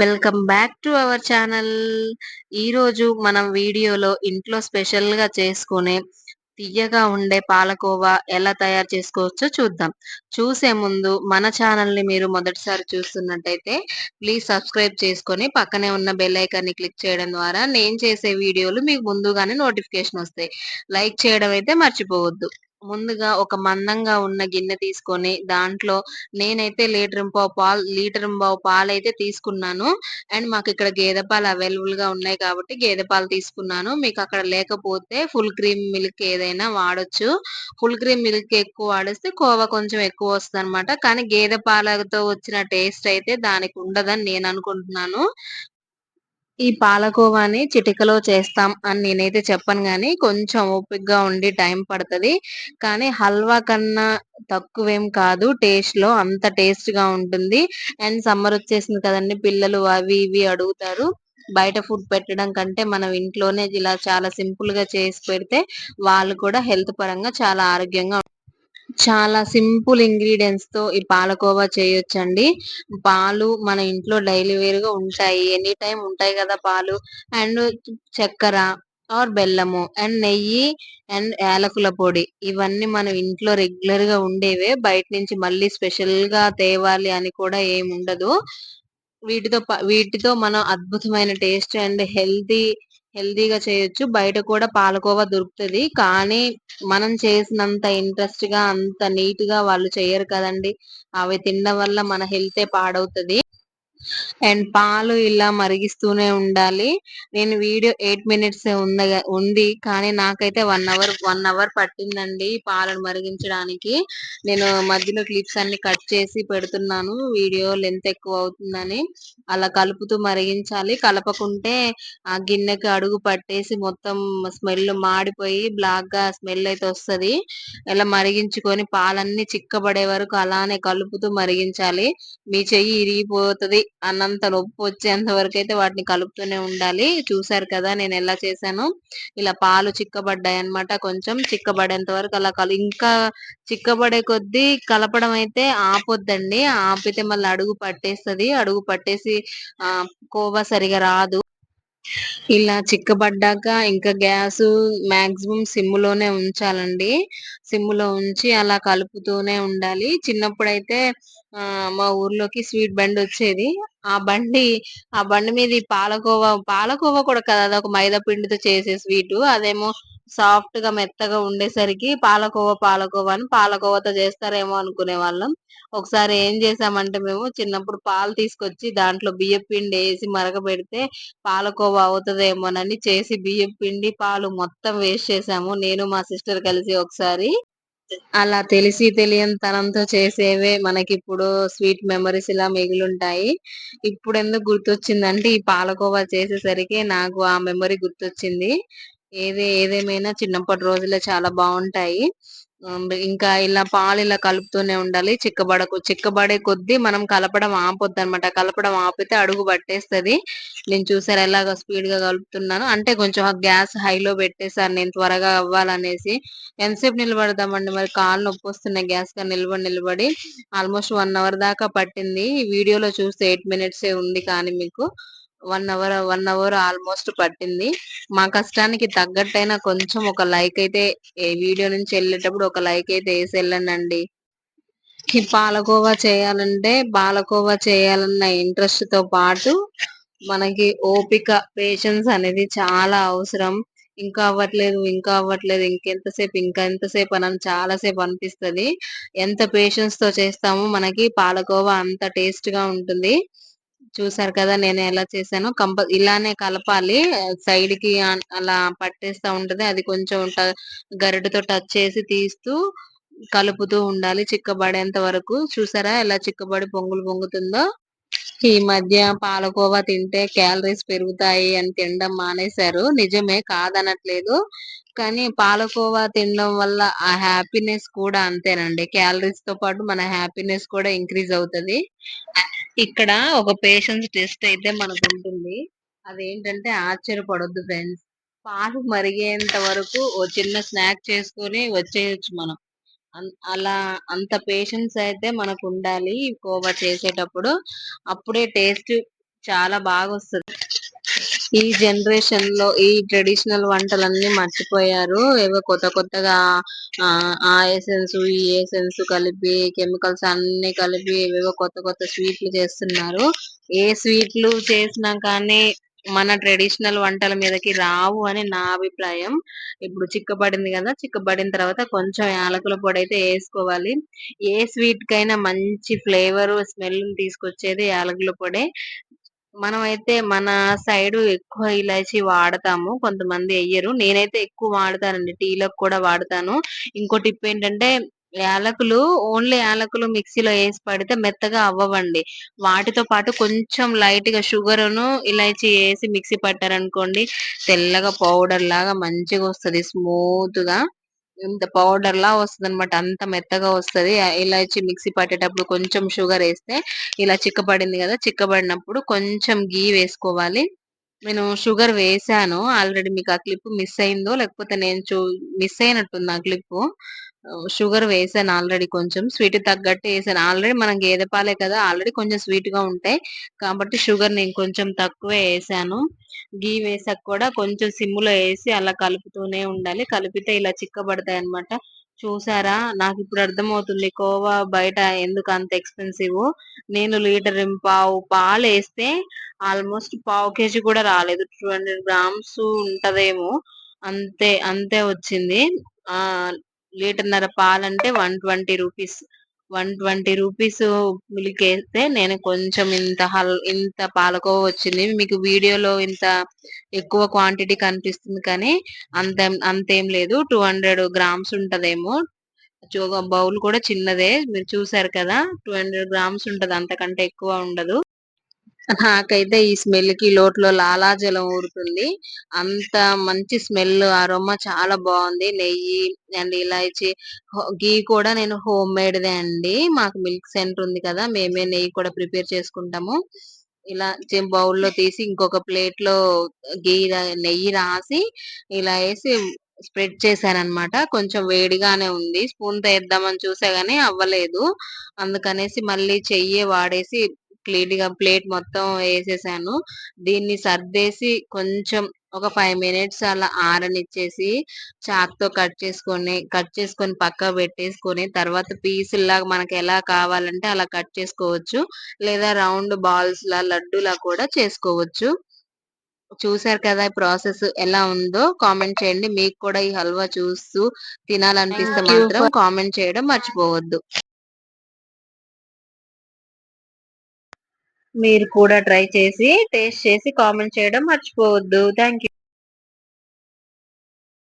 Welcome back to our channel. ఈరోజు మనం వీడియోలో ఇంట్లో స్పెషల్గా చేసుకునే తీయగా ఉండే పాలకోవా ఎలా తయారు చేసుకోవచ్చో చూద్దాం. చూసే ముందు మన ఛానల్ని మీరు మొదటిసారి చూస్తున్నట్టయితే ప్లీజ్ సబ్స్క్రైబ్ చేసుకొని పక్కనే ఉన్న బెల్ ఐకాన్ని క్లిక్ చేయడం ద్వారా నేను చేసే వీడియోలు మీకు ముందుగానే నోటిఫికేషన్ వస్తాయి. లైక్ చేయడం అయితే మర్చిపోవద్దు. ముందుగా ఒక మందంగా ఉన్న గిన్నె తీసుకొని దాంట్లో నేనైతే లీటర్ పావు పాలు లీటర్ పావు పాలు అయితే తీసుకున్నాను. అండ్ మాకు ఇక్కడ గేదె పాలు అవైలబుల్గా ఉన్నాయి కాబట్టి గేదె పాలు తీసుకున్నాను. మీకు అక్కడ లేకపోతే ఫుల్ క్రీమ్ మిల్క్ ఏదైనా వాడొచ్చు. ఫుల్ క్రీమ్ మిల్క్ ఎక్కువ వాడిస్తే కోవా కొంచెం ఎక్కువ వస్తుంది అనమాట కానీ గేదె పాలతో వచ్చిన టేస్ట్ అయితే దానికి ఉండదని నేను అనుకుంటున్నాను. ఈ పాలకోవాని చిటికలో చేస్తాం అని నేనైతే చెప్పను కానీ కొంచెం ఓపికగా ఉండి టైం పడుతుంది. కానీ హల్వా కన్నా తక్కువేం కాదు టేస్ట్లో అంత టేస్ట్గా ఉంటుంది. అండ్ సమ్మర్ వచ్చేసింది కదండి పిల్లలు అవి ఇవి అడుగుతారు. బయట ఫుడ్ పెట్టడం కంటే మనం ఇంట్లోనే ఇలా చాలా సింపుల్గా చేసి పెడితే వాళ్ళు కూడా హెల్త్ పరంగా చాలా ఆరోగ్యంగా చాలా సింపుల్ ఇంగ్రీడియంట్స్తో ఈ పాలకోవా చేయొచ్చండి. పాలు మన ఇంట్లో డైలీ వేర్గా ఉంటాయి. ఎనీ టైం ఉంటాయి కదా పాలు. అండ్ చక్కెర ఆర్ బెల్లము అండ్ నెయ్యి అండ్ యాలకుల పొడి ఇవన్నీ మనం ఇంట్లో రెగ్యులర్గా ఉండేవే. బయట నుంచి మళ్ళీ స్పెషల్గా తేవాలి అని కూడా ఏమి ఉండదు. వీటితో వీటితో మనం అద్భుతమైన టేస్ట్ అండ్ హెల్తీ హెల్దీగా చేయొచ్చు. బయట కూడా పాలకోవా దొరుకుతుంది. కానీ మనం చేసినంత ఇంట్రెస్ట్గా అంత నీట్గా వాళ్ళు చేయరు కదండి. అవి తినడం వల్ల మన హెల్తే పాడవుతుంది. అండ్ పాలు ఇలా మరిగిస్తూనే ఉండాలి. నేను వీడియో ఎయిట్ మినిట్స్ ఉంది. కానీ నాకైతే వన్ అవర్ వన్ అవర్ పట్టిందండి పాలను మరిగించడానికి. నేను మధ్యలో క్లిప్స్ అన్ని కట్ చేసి పెడుతున్నాను. వీడియో లెంత్ ఎక్కువ అవుతుందని. అలా కలుపుతూ మరిగించాలి. కలపకుంటే ఆ గిన్నెకి అడుగు పట్టేసి మొత్తం స్మెల్ మాడిపోయి బ్లాక్గా స్మెల్ అయితే వస్తుంది. ఇలా మరిగించుకొని పాలన్నీ చిక్కబడే వరకు అలానే కలుపుతూ మరిగించాలి. మీ చెయ్యి ఇరిగిపోతుంది. అన్నంత నొప్పి వచ్చేంత వరకు అయితే వాటిని కలుపుతూనే ఉండాలి. చూసారు కదా నేను ఎలా చేశాను? ఇలా పాలు చిక్కబడ్డాయి అనమాట కొంచెం. చిక్కబడేంత వరకు అలా కలు ఇంకా చిక్కబడే కొద్దీ కలపడం అయితే ఆపొద్దండి. ఆపితే మళ్ళీ అడుగు పట్టేస్తుంది. అడుగు పట్టేసి ఆ కోవా సరిగా రాదు. ఇలా చిక్కబడ్డాక ఇంకా గ్యాస్ మాక్సిమం సిమ్లోనే ఉంచాలండి. సిమ్లో ఉంచి అలా కలుపుతూనే ఉండాలి. చిన్నప్పుడైతే ఆ మా ఊర్లోకి స్వీట్ బండి వచ్చేది. ఆ బండి ఆ బండి మీద పాలకోవా పాలకోవా కూడా కదా అదొక మైదా పిండితో చేసే స్వీట్. అదేమో సాఫ్ట్గా మెత్తగా ఉండేసరికి పాలకోవా పాలకోవా అని పాలకోవాతో చేస్తారేమో అనుకునే వాళ్ళం. ఒకసారి ఏం చేసామంటే మేము చిన్నప్పుడు పాలు తీసుకొచ్చి దాంట్లో బియ్య పిండి వేసి మరగబెడితే పాలకోవా అవుతుందేమోనని చేసి బియ్యం పిండి పాలు మొత్తం వేస్ట్ చేసాము. నేను మా సిస్టర్ కలిసి ఒకసారి అలా తెలిసి తెలియని తనంతో చేసేవే మనకి ఇప్పుడు స్వీట్ మెమరీస్ ఇలా మిగిలింటాయి. ఇప్పుడు ఎందుకు గుర్తొచ్చిందంటే ఈ పాలకోవా చేసేసరికి నాకు ఆ మెమరీ గుర్తొచ్చింది. ఏది ఏదేమైనా చిన్నప్పటి రోజులే చాలా బాగుంటాయి. ఇంకా ఇలా పాలు ఇలా కలుపుతూనే ఉండాలి. చిక్కబడకు చిక్కబడే కొద్దీ మనం కలపడం ఆపొద్దు అనమాట కలపడం ఆపితే అడుగు పట్టేస్తుంది. నేను చూసారు ఎలాగ స్పీడ్గా కలుపుతున్నాను. అంటే కొంచెం గ్యాస్ హైలో పెట్టేసాను నేను త్వరగా అవ్వాలనేసి. ఎంతసేపు నిలబడదామండి? మరి కాళ్ళు నొప్పి వస్తున్నాయి గ్యాస్గా నిలబడి నిలబడి. ఆల్మోస్ట్ వన్ అవర్ దాకా పట్టింది. ఈ వీడియోలో చూస్తే ఎయిట్ మినిట్స్ ఉంది కానీ మీకు. One hour one hour almost పట్టింది. మా కష్టానికి తగ్గట్టయినా కొంచెం ఒక లైక్ అయితే ఏ వీడియో నుంచి వెళ్ళేటప్పుడు ఒక లైక్ అయితే వేసి వెళ్ళండి ఈ పాలకోవా చేయాలంటే పాలకోవా చేయాలన్న ఇంట్రెస్ట్తో పాటు మనకి ఓపిక పేషెన్స్ అనేది చాలా అవసరం. ఇంకా అవ్వట్లేదు ఇంకా అవ్వట్లేదు ఇంకెంతసేపు ఇంకా ఎంతసేపు అని చాలాసేపు అనిపిస్తుంది. ఎంత పేషెన్స్తో చేస్తామో మనకి పాలకోవా అంత టేస్ట్గా ఉంటుంది. చూసారు కదా నేను ఎలా చేశాను. కంప ఇలానే కలపాలి. సైడ్కి అలా పట్టేస్తా ఉంటది. అది కొంచెం గరిటతో టచ్ చేసి తీస్తూ కలుపుతూ ఉండాలి చిక్కబడేంత వరకు. చూసారా ఎలా చిక్కబడి పొంగులు పొంగుతుందో? ఈ మధ్య పాలకోవా తింటే క్యాలరీస్ పెరుగుతాయి అని తినడం మానేశారు. నిజమే కాదనట్లేదు. కానీ పాలకోవా తినడం వల్ల ఆ హ్యాపీనెస్ కూడా అంతేనండి. క్యాలరీస్తో పాటు మన హ్యాపీనెస్ కూడా ఇంక్రీజ్ అవుతుంది. ఇక్కడ ఒక పేషెన్స్ టెస్ట్ అయితే మనకు ఉంటుంది అదేంటంటే ఆశ్చర్యపడొద్దు ఫ్రెండ్స్. పాలు మరిగేంత వరకు ఓ చిన్న స్నాక్ చేసుకొని వచ్చేయచ్చు మనం. అలా అంత పేషెన్స్ అయితే మనకు ఉండాలి కోవా చేసేటప్పుడు. అప్పుడే టేస్ట్ చాలా బాగా వస్తుంది ఈ జనరేషన్లో ఈ ట్రెడిషనల్ వంటలన్నీ మర్చిపోయారు. ఏవో కొత్త కొత్తగా ఆ ఎసెన్స్ ఈ ఎసెన్స్ కలిపి కెమికల్స్ అన్ని కలిపి ఏవేవో కొత్త కొత్త స్వీట్లు చేస్తున్నారు. ఏ స్వీట్లు చేసినా కానీ మన ట్రెడిషనల్ వంటల మీదకి రావు అని నా అభిప్రాయం. ఇప్పుడు చిక్కబడింది కదా చిక్కబడిన తర్వాత కొంచెం యాలకుల పొడి అయితే వేసుకోవాలి. ఏ స్వీట్ కైనా మంచి ఫ్లేవర్ స్మెల్ తీసుకొచ్చేది యాలకుల పొడి. మనం అయితే మన సైడ్ ఎక్కువ ఇలాచి వాడతాము. కొంతమంది వెయ్యరు నేనైతే ఎక్కువ వాడతానండి. టీలకు కూడా వాడతాను. ఇంకో టిప్ ఏంటంటే యాలకులు ఓన్లీ యాలకులు మిక్సీలో వేసి పడితే మెత్తగా అవ్వవండి. వాటితో పాటు కొంచెం లైట్గా షుగర్ను ఇలాచి వేసి మిక్సీ పట్టారనుకోండి తెల్లగా పౌడర్ లాగా మంచిగా వస్తది. స్మూత్గా ఇంత పౌడర్ లా వస్తది అనమాట అంత మెత్తగా వస్తది. ఇలాచి మిక్సీ పట్టేటప్పుడు కొంచెం షుగర్ వేస్తే ఇలా చిక్కబడింది కదా చిక్కబడినప్పుడు కొంచెం గీ వేసుకోవాలి. నేను షుగర్ వేసాను. ఆల్రెడీ మీకు ఆ క్లిప్ మిస్ అయిందో లేకపోతే నేను చూ మిస్ అయినట్టుంది ఆ క్లిప్. షుగర్ వేసాను ఆల్రెడీ కొంచెం. స్వీట్ తగ్గట్టు వేసాను. ఆల్రెడీ మనం గేదె పాలే కదా ఆల్రెడీ కొంచెం స్వీట్గా ఉంటాయి. కాబట్టి షుగర్ నేను కొంచెం తక్కువే వేసాను. గీ వేసాక కూడా కొంచెం సిమ్లో వేసి అలా కలుపుతూనే ఉండాలి. కలిపితే ఇలా చిక్కబడతాయి అన్నమాట చూసారా? నాకు ఇప్పుడు అర్థమవుతుంది కోవా బయట ఎందుకు అంత ఎక్స్పెన్సివ్? నేను లీటర్ పావు పాలు వేస్తే ఆల్మోస్ట్ పావు కేజీ కూడా రాలేదు. టూ హండ్రెడ్ గ్రామ్స్ ఉంటదేమో. అంతే అంతే వచ్చింది. ఆ లీటర్న్నర పాలంటే one twenty rupees. One twenty rupees milk వేస్తే నేను కొంచెం ఇంత హల్ ఇంత పాలకోవ వచ్చింది. మీకు వీడియోలో ఇంత ఎక్కువ క్వాంటిటీ కనిపిస్తుంది కానీ అంత అంతేం లేదు. టూ హండ్రెడ్ గ్రామ్స్ ఉంటదేమో. జోగా బౌల్ కూడా చిన్నదే. మీరు చూసారు కదా టూ హండ్రెడ్ గ్రామ్స్ ఉంటది. అంతకంటే ఎక్కువ ఉండదు. నాకైతే ఈ స్మెల్కి లోట్లో లాలాజలం ఊరుతుంది. అంత మంచి స్మెల్ అరోమా చాలా బాగుంది. నెయ్యి అండ్ ఇలాచి గీ కూడా నేను హోమ్ మేడ్ దే అండి. మాకు మిల్క్ సెంటర్ ఉంది కదా మేమే నెయ్యి కూడా ప్రిపేర్ చేసుకుంటాము. ఇలా బౌల్లో తీసి ఇంకొక ప్లేట్లో గీ నెయ్యి రాసి ఇలా వేసి స్ప్రెడ్ చేశాను కొంచెం వేడిగానే ఉంది. స్పూన్తో వేద్దామని చూసా గానీ అవ్వలేదు. అందుకనేసి మళ్ళీ చెయ్యి వాడేసి క్లీన్గా ప్లేట్ మొత్తం వేసేసాను. దీన్ని సర్దేసి కొంచెం ఒక ఫైవ్ మినిట్స్ అలా ఆరనిచ్చేసి చాక్తో కట్ చేసుకొని కట్ చేసుకొని పక్క పెట్టేసుకొని తర్వాత పీసుల్లాగా మనకి ఎలా కావాలంటే అలా కట్ చేసుకోవచ్చు. లేదా రౌండ్ బాల్స్ లా లడ్డూలా కూడా చేసుకోవచ్చు. చూసారు కదా ఈ ప్రాసెస్ ఎలా ఉందో? కామెంట్ చేయండి. మీకు కూడా ఈ హల్వా చూస్తూ తినాలనిపిస్తే మాత్రం కామెంట్ చేయడం మర్చిపోవద్దు. మీరు కూడా ట్రై చేసి టేస్ట్ చేసి కామెంట్ చేయడం మర్చిపోవద్దు. థ్యాంక్